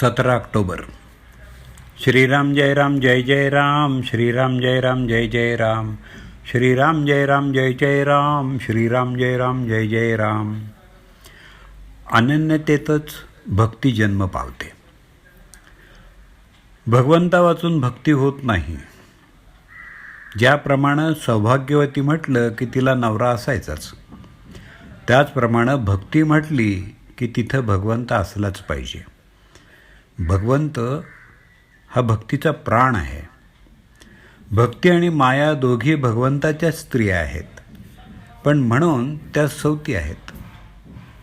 सतरा ऑक्टोबर. श्रीराम जय राम जय जय राम श्रीराम जय राम जय जय राम. श्रीराम जय राम जय जय राम श्रीराम जय राम जय जय राम. अनन्यतेतच भक्ती जन्म पावते. भगवंता वाचून भक्ती होत नाही. ज्याप्रमाणे सौभाग्यवती म्हटलं की तिला नवरा असायचाच. त्याचप्रमाणे भक्ती म्हटली की तिथं भगवंत असलाच पाहिजे. भगवंत हा भक्तीचा प्राण आहे. भक्ती आणि माया दोघी भगवंताच्या स्त्रिया आहेत. पण म्हणून त्या सवती आहेत.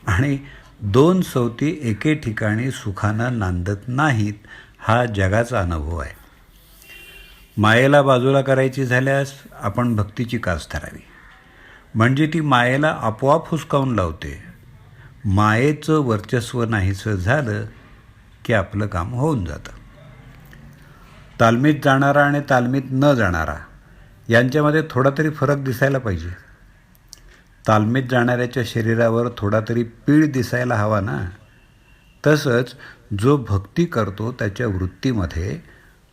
आणि दोन सवती एके ठिकाणी सुखानं नांदत नाहीत हा जगाचा अनुभव आहे. मायेला बाजूला करायची झाल्यास आपण भक्तीची कास धरावी. म्हणजे ती मायेला आपोआप हुसकावून लावते. मायेचं वर्चस्व नाहीसं झालं की आपलं काम होऊन जातं. तालमीत जाणारा आणि तालमीत न जाणारा यांच्यामध्ये थोडा तरी फरक दिसायला पाहिजे. तालमीत जाणाऱ्याच्या शरीरावर थोडा तरी पीळ दिसायला हवा ना? तसंच जो भक्ती करतो त्याच्या वृत्तीमध्ये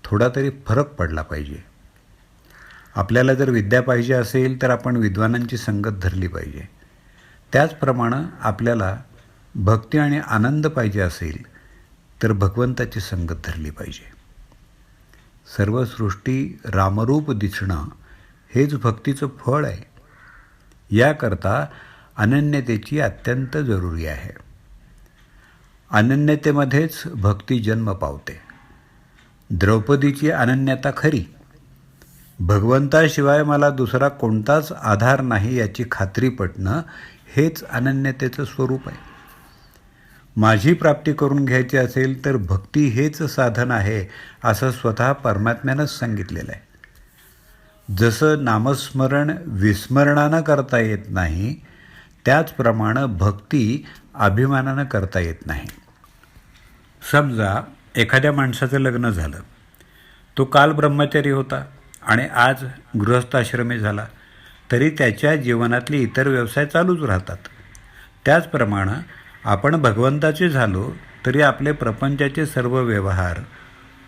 थोडा तरी फरक पडला पाहिजे. आपल्याला जर विद्या पाहिजे असेल तर आपण विद्वानांची संगत धरली पाहिजे. त्याचप्रमाणे आपल्याला भक्ती आणि आनंद पाहिजे असेल तर भगवंताची संगत धरली पाहिजे. सर्व सृष्टी रामरूप दिसणं हेच भक्तीचं फळ आहे. याकरता अनन्यतेची अत्यंत जरुरी आहे. अनन्यतेमध्येच भक्ती जन्म पावते. द्रौपदीची अनन्यता खरी. भगवंताशिवाय मला दुसरा कोणताच आधार नाही याची खात्री पटणं हेच अनन्यतेचं स्वरूप आहे. माझी प्राप्ती करून घ्यायची असेल तर भक्ती हेच साधन आहे असं स्वतः परमात्म्यानंच सांगितलेलं आहे. जसं नामस्मरण विस्मरणानं करता येत नाही त्याचप्रमाणे भक्ती अभिमानानं करता येत नाही. समजा एखाद्या माणसाचं लग्न झालं. तो काल ब्रह्मचारी होता आणि आज गृहस्थाश्रमी झाला. तरी त्याच्या जीवनातले इतर व्यवसाय चालूच राहतात. त्याचप्रमाणे आपण भगवंताचे झालो तरी आपले प्रपंचाचे सर्व व्यवहार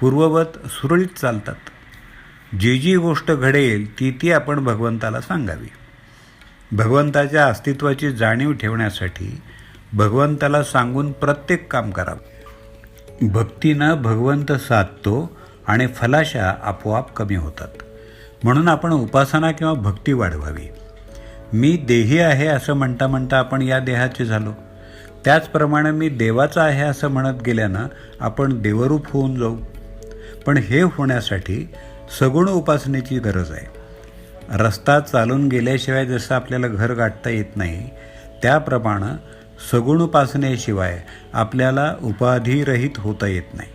पूर्ववत सुरळीत चालतात. जी जी गोष्ट घडेल ती ती आपण भगवंताला सांगावी. भगवंताच्या अस्तित्वाची जाणीव ठेवण्यासाठी भगवंताला सांगून प्रत्येक काम करावं. भक्तीनं भगवंत साधतो आणि फलाशा आपोआप कमी होतात. म्हणून आपण उपासना किंवा भक्ती वाढवावी. मी देही आहे असं म्हणता म्हणता आपण या देहाचे झालो. त्याचप्रमाणे मी देवाचा आहे असं म्हणत गेल्यानं आपण देवरूप होऊन जाऊ. पण हे होण्यासाठी सगुण उपासनेची गरज आहे. रस्ता चालून गेल्याशिवाय जसं आपल्याला घर गाठता येत नाही त्याप्रमाणे सगुण उपासनेशिवाय आपल्याला उपाधिरहित होता येत नाही.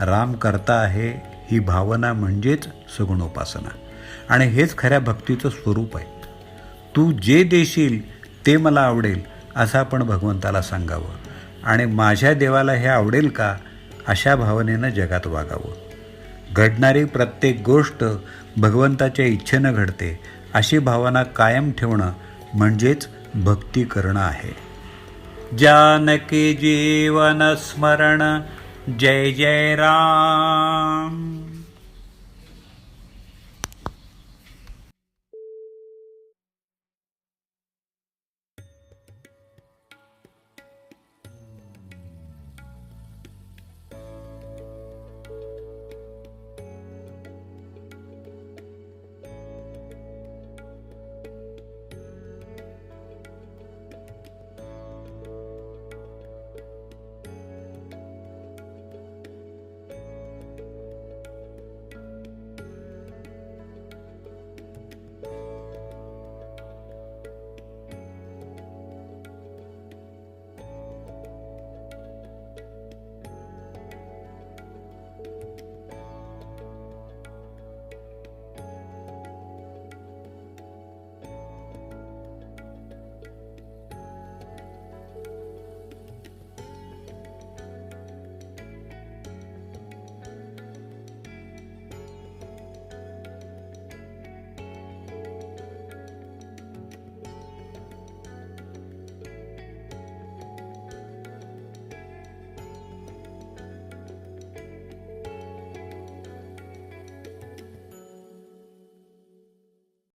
राम करता आहे ही भावना म्हणजेच सगुण उपासना. आणि हेच खऱ्या भक्तीचं स्वरूप आहे. तू जे देशील ते मला आवडेल. असं आपण भगवंताला सांगावं. आणि माझ्या देवाला हे आवडेल का? अशा भावनेनं जगात वागावं. घडणारी प्रत्येक गोष्ट भगवंताच्या इच्छेनं घडते अशी भावना कायम ठेवणं म्हणजेच भक्ती करणं आहे. जानकी जीवन स्मरण जय जय राम.